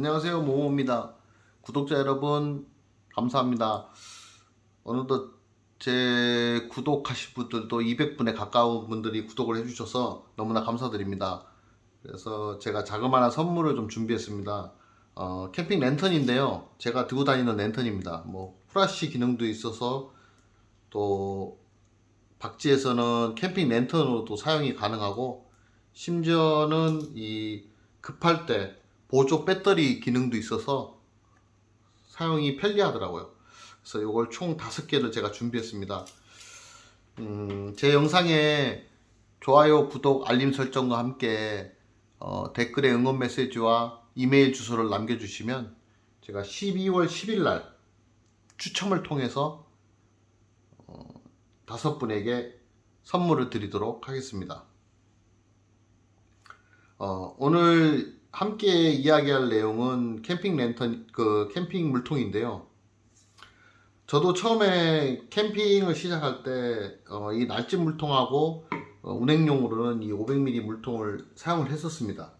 안녕하세요 모모입니다. 구독자 여러분 감사합니다. 어느덧 제 구독하신 분들도 200분에 가까운 분들이 구독을 해주셔서 너무나 감사드립니다. 그래서 제가 자그마한 선물을 좀 준비했습니다. 어, 캠핑 랜턴인데요. 제가 들고 다니는 랜턴입니다. 뭐 프라시 기능도 있어서 또 박지에서는 캠핑 랜턴으로도 사용이 가능하고 심지어는 이 급할 때 보조 배터리 기능도 있어서 사용이 편리하더라고요. 그래서 이걸 총 다섯 개를 제가 준비했습니다. 음, 제 영상에 좋아요, 구독, 알림 설정과 함께 어, 댓글에 응원 메시지와 이메일 주소를 남겨주시면 제가 12월 10일 날 추첨을 통해서 어, 다섯 분에게 선물을 드리도록 하겠습니다. 어, 오늘 함께 이야기할 내용은 캠핑 랜턴, 그 캠핑 물통인데요. 저도 처음에 캠핑을 시작할 때, 어, 이 날집 물통하고 어, 운행용으로는 이 500ml 물통을 사용을 했었습니다.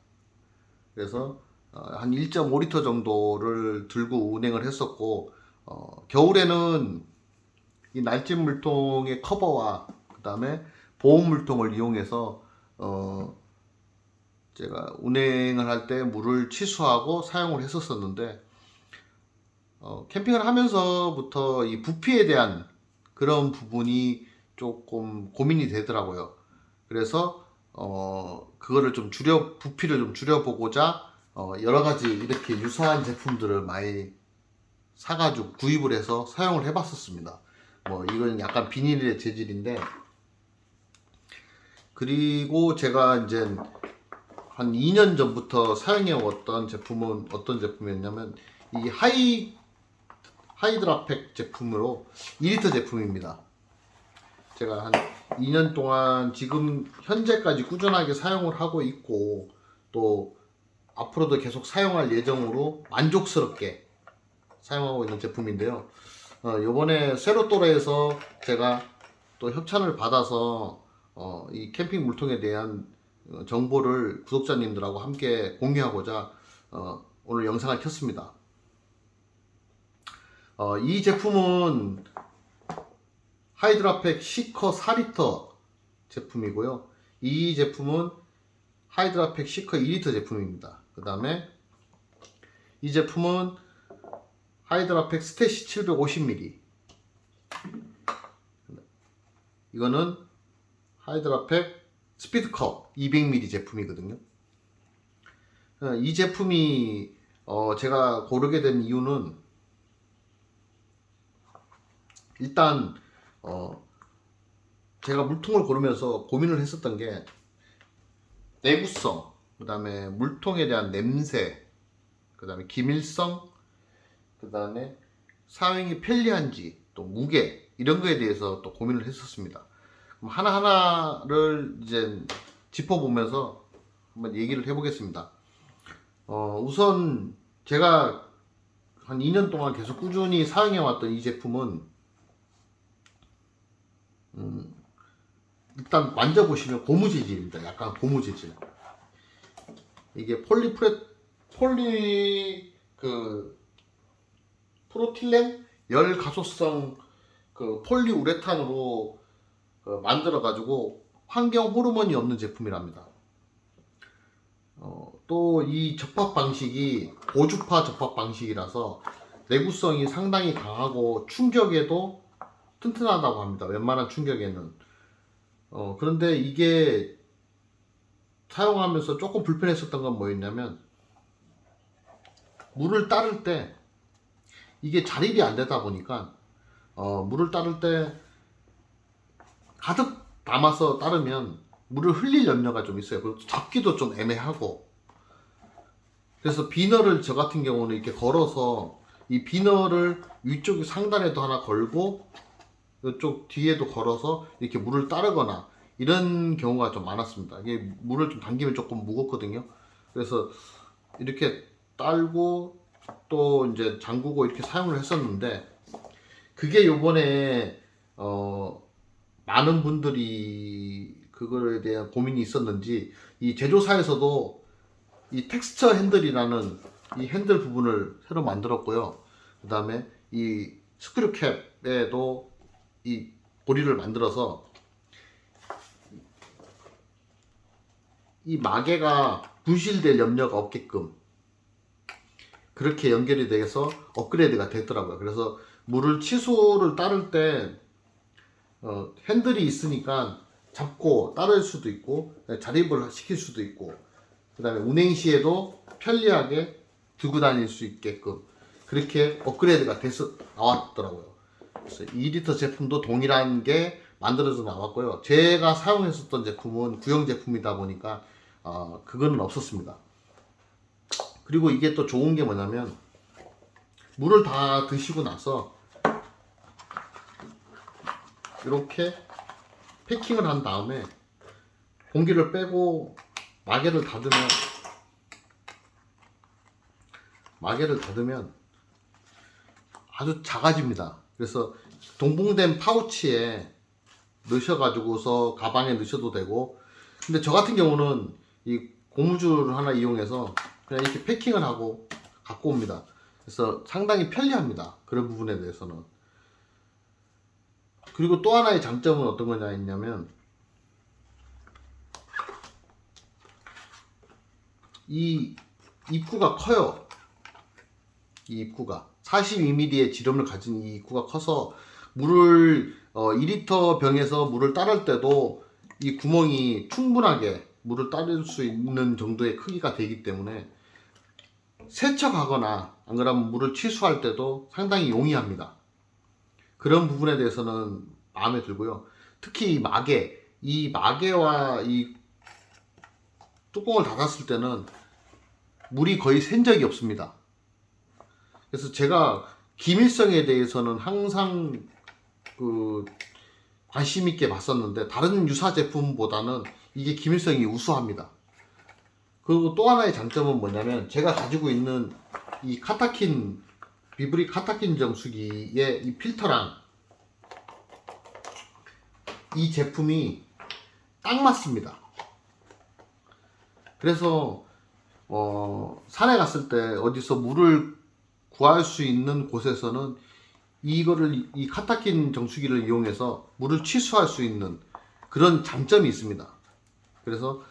그래서 어, 한 1.5리터 정도를 들고 운행을 했었고, 어, 겨울에는 이 날집 물통의 커버와 그 다음에 보온 물통을 이용해서 어, 제가 운행을 할 때 물을 취수하고 사용을 했었었는데 어, 캠핑을 하면서부터 이 부피에 대한 그런 부분이 조금 고민이 되더라고요. 그래서 어, 그거를 좀 줄여 부피를 좀 줄여보고자 어, 여러 가지 이렇게 유사한 제품들을 많이 사가지고 구입을 해서 사용을 해봤었습니다. 뭐 이건 약간 비닐의 재질인데 그리고 제가 이제 한 2년 전부터 사용해 왔던 제품은 어떤 제품이었냐면 이 하이 하이드라팩 제품으로 2리터 제품입니다. 제가 한 2년 동안 지금 현재까지 꾸준하게 사용을 하고 있고 또 앞으로도 계속 사용할 예정으로 만족스럽게 사용하고 있는 제품인데요. 어, 요번에 세로또레에서 제가 또 협찬을 받아서 어, 이 캠핑 물통에 대한 어, 정보를 구독자님들하고 함께 공유하고자 어, 오늘 영상을 켰습니다. 어, 이 제품은 하이드라팩 시커 4리터 제품이고요. 이 제품은 하이드라팩 시커 2리터 제품입니다. 그 다음에 이 제품은 하이드라팩 스테시 750ml 이거는 하이드라팩 스피드컵 200ml 제품이거든요. 어, 이 제품이 어, 제가 고르게 된 이유는 일단 어, 제가 물통을 고르면서 고민을 했었던 게 내구성, 그 다음에 물통에 대한 냄새, 그 다음에 기밀성, 그 다음에 사용이 편리한지, 또 무게, 이런 거에 대해서 또 고민을 했었습니다. 그럼 하나하나를 이제 짚어보면서 한번 얘기를 해보겠습니다. 어, 우선 제가 한 2년 동안 계속 꾸준히 사용해왔던 이 제품은 음, 일단 만져보시면 고무 재질입니다. 약간 고무 재질. 이게 폴리프레 폴리 그 프로틸렌 열 가소성 그 폴리우레탄으로 그 만들어 가지고 환경 호르몬이 없는 제품이랍니다. 어, 또 이 접합 방식이 고주파 접합 방식이라서 내구성이 상당히 강하고 충격에도 튼튼하다고 합니다. 웬만한 충격에는. 어, 그런데 이게 사용하면서 조금 불편했었던 건 뭐였냐면 물을 따를 때 이게 자립이 안 되다 보니까 어, 물을 따를 때 가득 담아서 따르면 물을 흘릴 염려가 좀 있어요. 그리고 잡기도 좀 애매하고. 그래서 비너를 저 같은 경우는 이렇게 걸어서 이 비너를 위쪽 상단에도 하나 걸고 이쪽 뒤에도 걸어서 이렇게 물을 따르거나 이런 경우가 좀 많았습니다. 이게 물을 좀 당기면 조금 무겁거든요. 그래서 이렇게 딸고 또 이제 잠그고 이렇게 사용을 했었는데 그게 요번에 어 많은 분들이 그거에 대한 고민이 있었는지 이 제조사에서도 이 텍스처 핸들이라는 이 핸들 부분을 새로 만들었고요. 그 다음에 이 스크류 캡에도 이 고리를 만들어서 이 마개가 분실될 염려가 없게끔 그렇게 연결이 돼서 업그레이드가 됐더라고요. 그래서 물을 치수를 따를 때 어, 핸들이 있으니까 잡고 따를 수도 있고 자립을 시킬 수도 있고 그 다음에 운행 시에도 편리하게 들고 다닐 수 있게끔 그렇게 업그레이드가 돼서 나왔더라고요. 그래서 2리터 제품도 동일한 게 만들어져 나왔고요. 제가 사용했었던 제품은 구형 제품이다 보니까 어, 그거는 없었습니다. 그리고 이게 또 좋은 게 뭐냐면 물을 다 드시고 나서 이렇게 패킹을 한 다음에 공기를 빼고 마개를 닫으면 마개를 닫으면 아주 작아집니다. 그래서 동봉된 파우치에 넣으셔가지고서 가방에 넣으셔도 되고 근데 저 같은 경우는 이 고무줄을 하나 이용해서 그냥 이렇게 패킹을 하고 갖고 옵니다. 그래서 상당히 편리합니다. 그런 부분에 대해서는. 그리고 또 하나의 장점은 어떤 거냐 했냐면 이 입구가 커요. 이 입구가 42mm의 지름을 가진 이 입구가 커서 물을 어, 2리터 병에서 물을 따를 때도 이 구멍이 충분하게 물을 따를 수 있는 정도의 크기가 되기 때문에 세척하거나 안 그러면 물을 취수할 때도 상당히 용이합니다. 그런 부분에 대해서는 마음에 들고요. 특히 이 마개, 이 마개와 이 뚜껑을 닫았을 때는 물이 거의 샌 적이 없습니다. 그래서 제가 기밀성에 대해서는 항상 그 관심 있게 봤었는데 다른 유사 제품보다는 이게 기밀성이 우수합니다. 그리고 또 하나의 장점은 뭐냐면 제가 가지고 있는 이 카타킨 비브리 카타킨 정수기의 이 필터랑 이 제품이 딱 맞습니다. 그래서 어, 산에 갔을 때 어디서 물을 구할 수 있는 곳에서는 이거를 이 카타킨 정수기를 이용해서 물을 취수할 수 있는 그런 장점이 있습니다. 그래서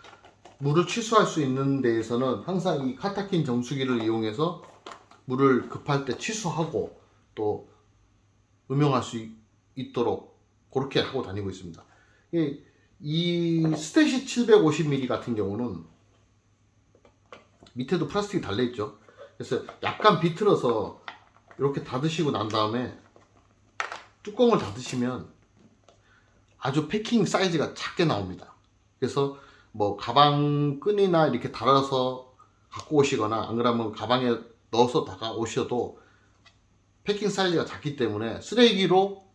물을 취수할 수 있는 데에서는 항상 이 카타킨 정수기를 이용해서 물을 급할 때 취수하고 또 음용할 수 있- 있도록 그렇게 하고 다니고 있습니다. 이, 이 스테시 750ml 같은 경우는 밑에도 플라스틱이 달려 있죠. 그래서 약간 비틀어서 이렇게 닫으시고 난 다음에 뚜껑을 닫으시면 아주 패킹 사이즈가 작게 나옵니다. 그래서 뭐 가방 끈이나 이렇게 달아서 갖고 오시거나 안 그러면 가방에 넣어서 다가 오셔도 패킹 사이즈가 작기 때문에 쓰레기로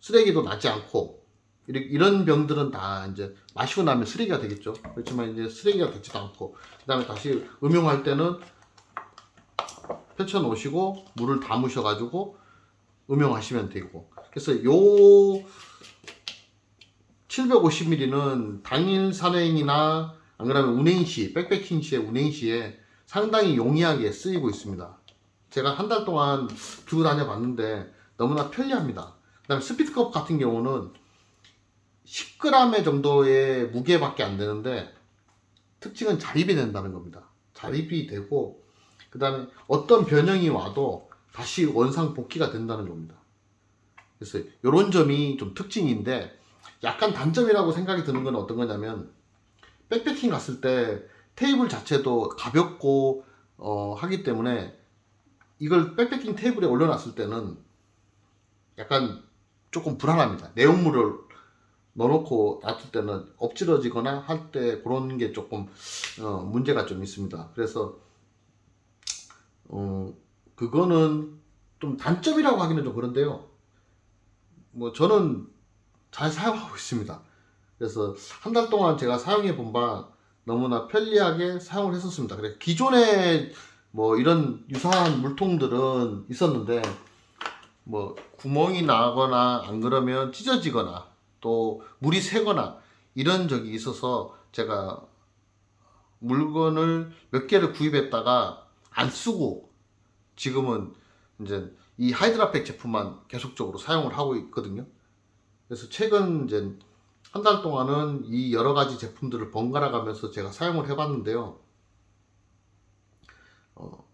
쓰레기도 나지 않고 이런 병들은 다 이제 마시고 나면 쓰레기가 되겠죠. 그렇지만 이제 쓰레기가 되지도 않고 그 다음에 다시 음용할 때는 펼쳐 놓으시고 물을 담으셔 가지고 음용하시면 되고 그래서 요 750ml는 당일 산행이나 안 그러면 운행 시 백패킹 시에 운행 시에 상당히 용이하게 쓰이고 있습니다. 제가 한 달 동안 들고 다녀 봤는데 너무나 편리합니다. 그 다음에 스피드컵 같은 경우는 10g 정도의 무게밖에 안 되는데 특징은 자립이 된다는 겁니다. 자립이 되고 그 다음에 어떤 변형이 와도 다시 원상 복귀가 된다는 겁니다. 그래서 이런 점이 좀 특징인데 약간 단점이라고 생각이 드는 건 어떤 거냐면 백패킹 갔을 때 테이블 자체도 가볍고 어, 하기 때문에 이걸 백패킹 테이블에 올려놨을 때는 약간 조금 불안합니다. 내용물을 넣어놓고 놔둘 때는 엎질러지거나 할 때 그런 게 조금 어, 문제가 좀 있습니다. 그래서 어, 그거는 좀 단점이라고 하기는 좀 그런데요. 뭐 저는 잘 사용하고 있습니다. 그래서 한 달 동안 제가 사용해 본 바 너무나 편리하게 사용을 했었습니다. 그래 기존에 뭐 이런 유사한 물통들은 있었는데 뭐 구멍이 나거나 안 그러면 찢어지거나 또 물이 새거나 이런 적이 있어서 제가 물건을 몇 개를 구입했다가 안 쓰고 지금은 이제 이 하이드라팩 제품만 계속적으로 사용을 하고 있거든요. 그래서 최근 이제 한 달 동안은 이 여러 가지 제품들을 번갈아 가면서 제가 사용을 해봤는데요. 어,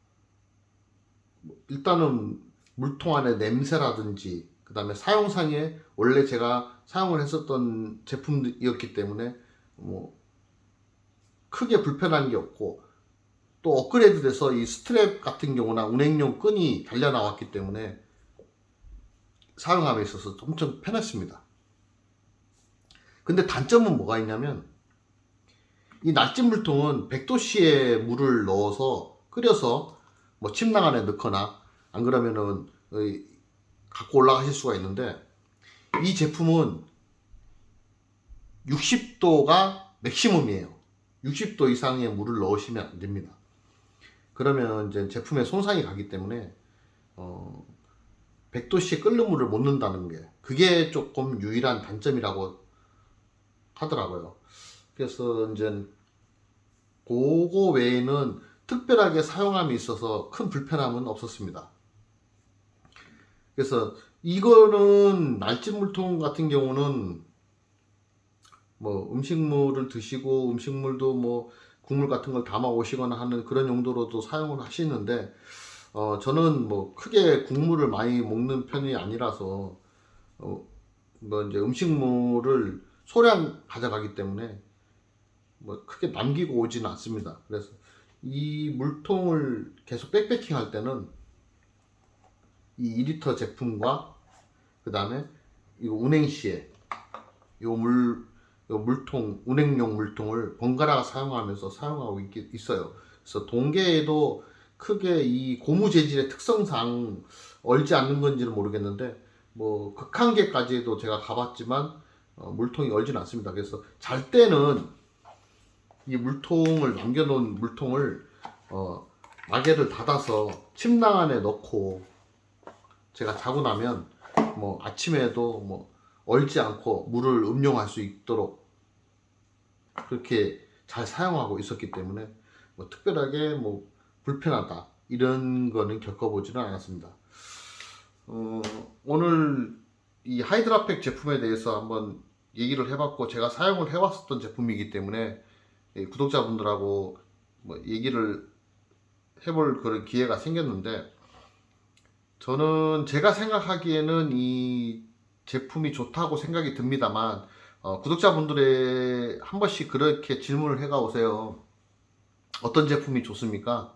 뭐 일단은 물통 안에 냄새라든지 그 다음에 사용상에 원래 제가 사용을 했었던 제품이었기 때문에 뭐 크게 불편한 게 없고 또 업그레이드 돼서 이 스트랩 같은 경우나 운행용 끈이 달려 나왔기 때문에 사용함에 있어서 엄청 편했습니다. 근데 단점은 뭐가 있냐면 이 날찜 물통은 100도씨에 물을 넣어서 끓여서 뭐 침낭 안에 넣거나 안 그러면은 이 갖고 올라가실 수가 있는데 이 제품은 60도가 맥시멈이에요. 60도 이상의 물을 넣으시면 안 됩니다. 그러면 이제 제품에 손상이 가기 때문에 어 100도씨 끓는 물을 못 넣는다는 게 그게 조금 유일한 단점이라고 하더라고요. 그래서 이제 그거 외에는 특별하게 사용함이 있어서 큰 불편함은 없었습니다. 그래서 이거는 날찜 물통 같은 경우는 뭐 음식물을 드시고 음식물도 뭐 국물 같은 걸 담아 오시거나 하는 그런 용도로도 사용을 하시는데 어 저는 뭐 크게 국물을 많이 먹는 편이 아니라서 어 뭐 이제 음식물을 소량 가져가기 때문에 뭐 크게 남기고 오지는 않습니다. 그래서 이 물통을 계속 백패킹 할 때는 이 2리터 제품과 그 다음에 이 운행 시에 요 물, 요 물통, 운행용 물통을 번갈아 사용하면서 사용하고 있, 있어요. 그래서 동계에도 크게 이 고무 재질의 특성상 얼지 않는 건지는 모르겠는데 뭐 극한계까지도 제가 가봤지만 어, 물통이 얼지는 않습니다. 그래서 잘 때는 이 물통을 남겨놓은 물통을 어, 마개를 닫아서 침낭 안에 넣고 제가 자고 나면 뭐 아침에도 뭐 얼지 않고 물을 음용할 수 있도록 그렇게 잘 사용하고 있었기 때문에 뭐 특별하게 뭐 불편하다 이런 거는 겪어보지는 않았습니다. 어, 오늘 이 하이드라팩 제품에 대해서 한번 얘기를 해봤고 제가 사용을 해왔었던 제품이기 때문에 이 구독자분들하고 뭐 얘기를 해볼 그런 기회가 생겼는데 저는 제가 생각하기에는 이 제품이 좋다고 생각이 듭니다만 어, 구독자분들의 한 번씩 그렇게 질문을 해가 오세요. 어떤 제품이 좋습니까?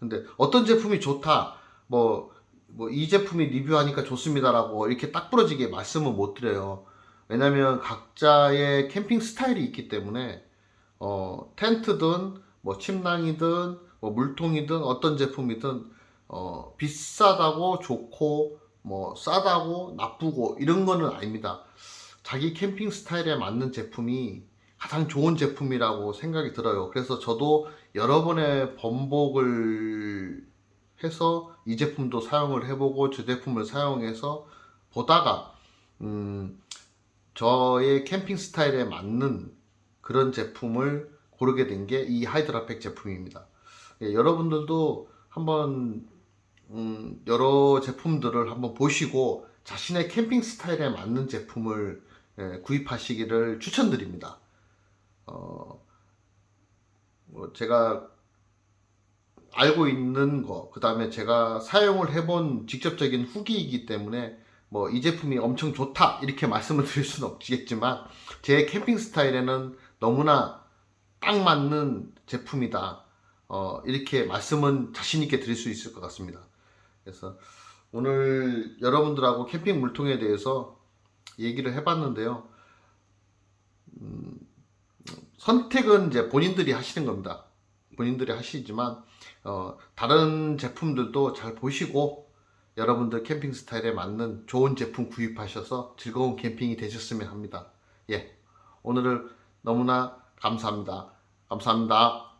근데 어떤 제품이 좋다 뭐 뭐 이 제품이 리뷰하니까 좋습니다라고 이렇게 딱 부러지게 말씀을 못 드려요. 왜냐면 각자의 캠핑 스타일이 있기 때문에 어, 텐트든 뭐 침낭이든 뭐 물통이든 어떤 제품이든 어, 비싸다고 좋고 뭐 싸다고 나쁘고 이런 거는 아닙니다. 자기 캠핑 스타일에 맞는 제품이 가장 좋은 제품이라고 생각이 들어요. 그래서 저도 여러 번의 번복을 해서 이 제품도 사용을 해보고 저 제품을 사용해서 보다가 음, 저의 캠핑 스타일에 맞는 그런 제품을 고르게 된 게 이 하이드라팩 제품입니다. 예, 여러분들도 한번 음, 여러 제품들을 한번 보시고 자신의 캠핑 스타일에 맞는 제품을 예, 구입하시기를 추천드립니다. 어, 뭐 제가 알고 있는 거, 그 다음에 제가 사용을 해본 직접적인 후기이기 때문에 뭐 이 제품이 엄청 좋다 이렇게 말씀을 드릴 수는 없겠지만 제 캠핑 스타일에는 너무나 딱 맞는 제품이다. 어, 이렇게 말씀은 자신 있게 드릴 수 있을 것 같습니다. 그래서 오늘 여러분들하고 캠핑 물통에 대해서 얘기를 해봤는데요. 음, 선택은 이제 본인들이 하시는 겁니다. 본인들이 하시지만 어, 다른 제품들도 잘 보시고 여러분들 캠핑 스타일에 맞는 좋은 제품 구입하셔서 즐거운 캠핑이 되셨으면 합니다. 예, 오늘은 너무나 감사합니다. 감사합니다.